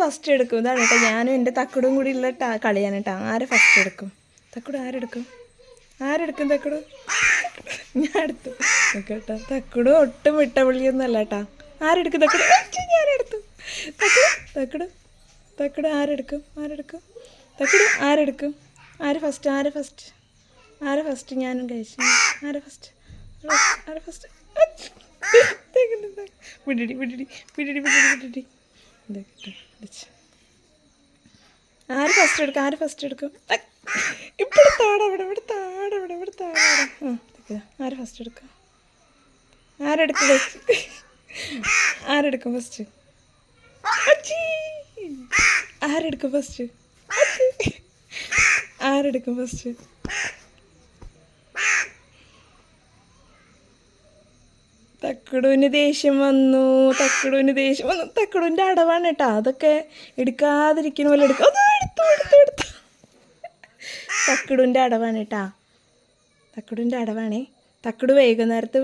First എടുക്കും. ഇതാണ് കേട്ടോ. ഞാനും എന്റെ തക്കടും കൂടി ഉള്ള ടാ കളിയാണ് കേട്ടോ ആര് ഫസ്റ്റ് എടുക്കും? തക്കടും ആരെടുക്കും ആരെടുക്കും തക്കട്? ഞാൻ എടുത്തു. കേട്ടോ തക്കടും ഒട്ടും വിട്ട വിളിയൊന്നുമല്ല കേട്ടാ ആരെടുക്കും തക്കട്? ഞാനെടുത്തു തക്കട് തക്കട് തക്കട് ആരെടുക്കും ആരെടുക്കും തക്കട് ആരെടുക്കും ആര് ഫസ്റ്റ് ആര് ഫസ്റ്റ് ആര് ഫസ്റ്റ് ഞാനും കഴിച്ചു. ആര് ഫസ്റ്റ് ആര് ഫസ്റ്റ് വിടിടി വിടിടി വിടിടി വിടിടി വിടിടി. ആര് ഫസ്റ്റ് എടുക്കും? ആര് ഫസ്റ്റ് എടുക്കും? ഇവിടെ താട ഇവിടെ ഇവിടെ താട ഇവിടെ ഇവിടെ താട. ആര് ഫസ്റ്റ് എടുക്കും? ആരെടുക്കും ആരെടുക്കും ഫസ്റ്റ് ആരെടുക്കും ഫസ്റ്റ് ആരെടുക്കും ഫസ്റ്റ് തക്കടുവിന് ദേഷ്യം വന്നു തക്കടുവിന് ദേഷ്യം വന്നു. തക്കടുവിന്റെ അടവാണ് കേട്ടോ. അതൊക്കെ എടുക്കാതിരിക്കുന്ന പോലെ എടുക്കും. അതോ എടുത്തു എടുത്തു എടുത്തു. തക്കടുവിന്റെ അടവാണ് കേട്ടാ. തക്കടുവിന്റെ അടവാണേ. തക്കട് വൈകുന്നേരത്ത്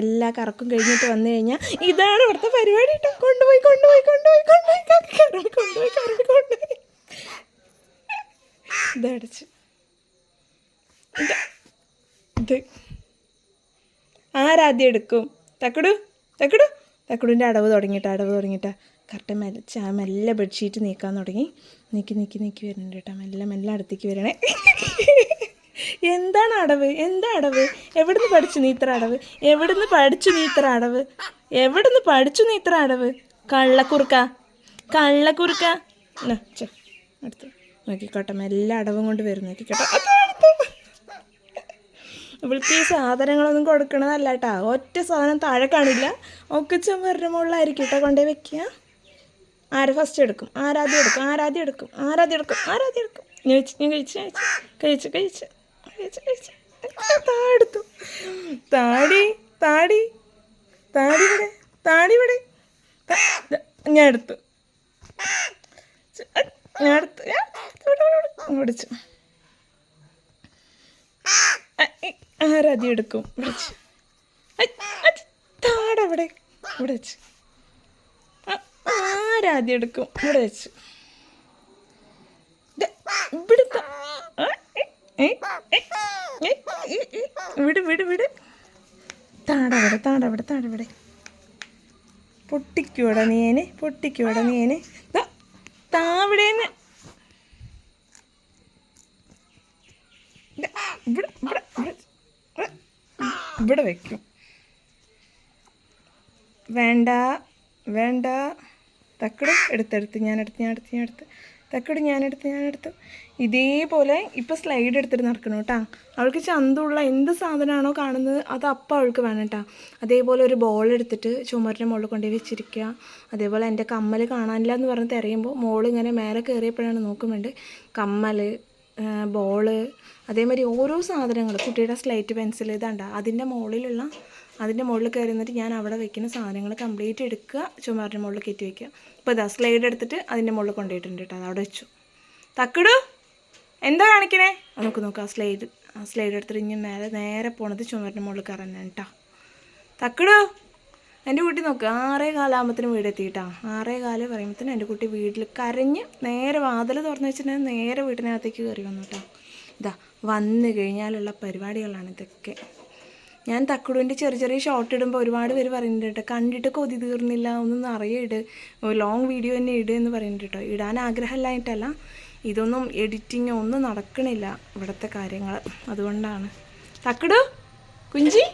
എല്ലാ കറക്കും കഴിഞ്ഞിട്ട് വന്നു കഴിഞ്ഞാൽ ഇതാണ് ഇവിടുത്തെ പരിപാടി കേട്ടോ. കൊണ്ടുപോയി കൊണ്ടുപോയി കൊണ്ടുപോയി കൊണ്ടുപോയി കറങ്ങി കൊണ്ടുപോയി കറങ്ങി കൊണ്ടുപോയി. ഇതടച്ച്. ഇത് ഇത്. ആരാദ്യം എടുക്കും? തക്കടു തക്കടു. തക്കടുവിന്റെ അടവ് തുടങ്ങിയിട്ട് അടവ് തുടങ്ങിയിട്ട്. കറക്റ്റ് മെല്ല മെല്ലെ ബെഡ്ഷീറ്റ് നീക്കാൻ തുടങ്ങി. നീക്കി നീക്കി നീക്കി വരുന്നുണ്ട് കേട്ടോ. മെല്ലെ മെല്ലെ അടുത്തേക്ക് വരണേ. എന്താണ് അടവ്? എന്താ അടവ്? എവിടുന്ന് പഠിച്ചു നീ ഇത്ര അടവ്? എവിടുന്ന് പഠിച്ചു നീ ഇത്ര അടവ്? എവിടുന്ന് പഠിച്ചു നീ ഇത്ര അടവ്? കള്ളക്കുറുക്ക. കള്ളക്കുറുക്ക. അടുത്ത്. നോക്കിക്കോട്ടെ മെല്ലെ അടവും കൊണ്ട് വരും. നോക്കിക്കോട്ടെ. ഇവൾക്ക് ഈ സാധനങ്ങളൊന്നും കൊടുക്കണതല്ല കേട്ടോ ഒറ്റ സാധനം താഴെ കാണില്ല. ഒക്കെ ചുമരുടെ മുകളിലായിരിക്കും കേട്ടോ കൊണ്ടേ വെക്കുക. ആര് ഫസ്റ്റ് എടുക്കും? ആരാദ്യം എടുക്കും? ആരാദ്യം എടുക്കും? ആരാദ്യം എടുക്കും? ആരാദ്യം എടുക്കും? ഞാൻ കഴിച്ചു ഞാൻ കഴിച്ചു കഴിച്ചു. കഴിച്ചു കഴിച്ചു. കഴിച്ചു കഴിച്ച്. താടുത്തു താടി താടി. താടി ഇവിടെ താടി ഇവിടെ. ഞാൻ എടുത്തു. ഞാൻ എടുത്തു. ഞാൻ പിടിച്ചു ആരാദ്യം എടുക്കും. വിളിച്ച്. താടെ ഇവിടെ ഇവിടെ വെച്ച്. ആരാധി എടുക്കും. ഇവിടെ വെച്ച്. ദേ, ഇവിടെ ത- ആ, ഏ, ഏ, ഏ, ഏ, ഏ, ഏ, വിട് വിട് വിട്. താടവിടെ താടവിടെ താടവിടെ പൊട്ടിക്കൂടെ നീനെ പൊട്ടിക്കൂടെ നീനെ താവിടേന്ന് ദാ, ഇവിടെ ഇവിടെ ഇവിടെ ഇവിടെ, ഇവിടെ വെക്കും. വേണ്ട വേണ്ട. തക്കട് എടുത്തെടുത്ത് ഞാൻ എടുത്ത് ഞാൻ എടുത്ത് ഞാൻ എടുത്ത് തക്കട് ഞാൻ എടുത്തു ഇതേപോലെ ഇപ്പം സ്ലൈഡ് എടുത്തിട്ട് നടക്കണം കേട്ടോ അവൾക്ക് ചന്തമുള്ള എന്ത് സാധനമാണോ കാണുന്നത് അത് അപ്പം അവൾക്ക് വേണം കേട്ടോ അതേപോലെ ഒരു ബോൾ എടുത്തിട്ട് ചുമരിന്റെ മുകളിൽ കൊണ്ടുപോയി വെച്ചിരിക്കുക. അതേപോലെ എന്റെ കമ്മൽ കാണാനില്ല എന്ന് പറഞ്ഞ് തിരയുമ്പോൾ മോൾ ഇങ്ങനെ മേലെ കയറിയപ്പോഴാണ് നോക്കുന്നുണ്ട്. കമ്മൽ ബോൾ അതേമാതിരി ഓരോ സാധനങ്ങൾ കുട്ടിയുടെ സ്ലേറ്റ് പെൻസിൽ ഇതാണ്ട അതിന്റെ മുകളിലുള്ള അതിന്റെ മുകളിൽ കയറി നിന്നിട്ട് ഞാൻ അവിടെ വെക്കുന്ന സാധനങ്ങൾ കംപ്ലീറ്റ് എടുക്കുക ചുമരിന്റെ മുകളിൽ കയറ്റി വെക്കുക. ഇപ്പോൾ ഇതാ സ്ലൈഡ് എടുത്തിട്ട് അതിന്റെ മുകളിൽ കൊണ്ടുപോയിട്ടുണ്ട് കേട്ടോ അവിടെ വെച്ചു. തക്കിടു എന്താ കാണിക്കണേ? നമുക്ക് നോക്കാം സ്ലൈഡ് ആ സ്ലൈഡ് എടുത്തിട്ട് ഇനി നേരെ നേരെ പോണത് ചുമരിന്റെ മുകളിൽ കയറാനാണ് കേട്ടോ. തക്കിടു. എന്റെ കുട്ടി നോക്ക് ആറേ കാലാകുമ്പത്തിന് വീടെത്തിയിട്ടാ. ആറേ കാലം പറയുമ്പോഴത്തേനും എന്റെ കുട്ടി വീട്ടിൽ കരഞ്ഞ് നേരെ വാതിൽ തുറന്നു വെച്ചിട്ടുണ്ടെങ്കിൽ നേരെ വീട്ടിനകത്തേക്ക് കയറി വന്നു കേട്ടോ ഇതാ വന്നു കഴിഞ്ഞാലുള്ള പരിപാടികളാണ് ഇതൊക്കെ. ഞാൻ തക്കുടുവിന്റെ ചെറിയ ചെറിയ ഷോർട്ട് ഇടുമ്പോൾ ഒരുപാട് പേര് പറയുന്നുണ്ട് കേട്ടോ കണ്ടിട്ട് കൊതി തീർന്നില്ല ഒന്നും അറിയിട് ലോങ് വീഡിയോ തന്നെ ഇട് എന്ന് പറയുന്നുണ്ട് കേട്ടോ ഇടാൻ ആഗ്രഹമില്ലായിട്ടല്ല ഇതൊന്നും എഡിറ്റിങ് ഒന്നും നടക്കണില്ല ഇവിടുത്തെ കാര്യങ്ങൾ അതുകൊണ്ടാണ്. തക്കുടു കുഞ്ചി?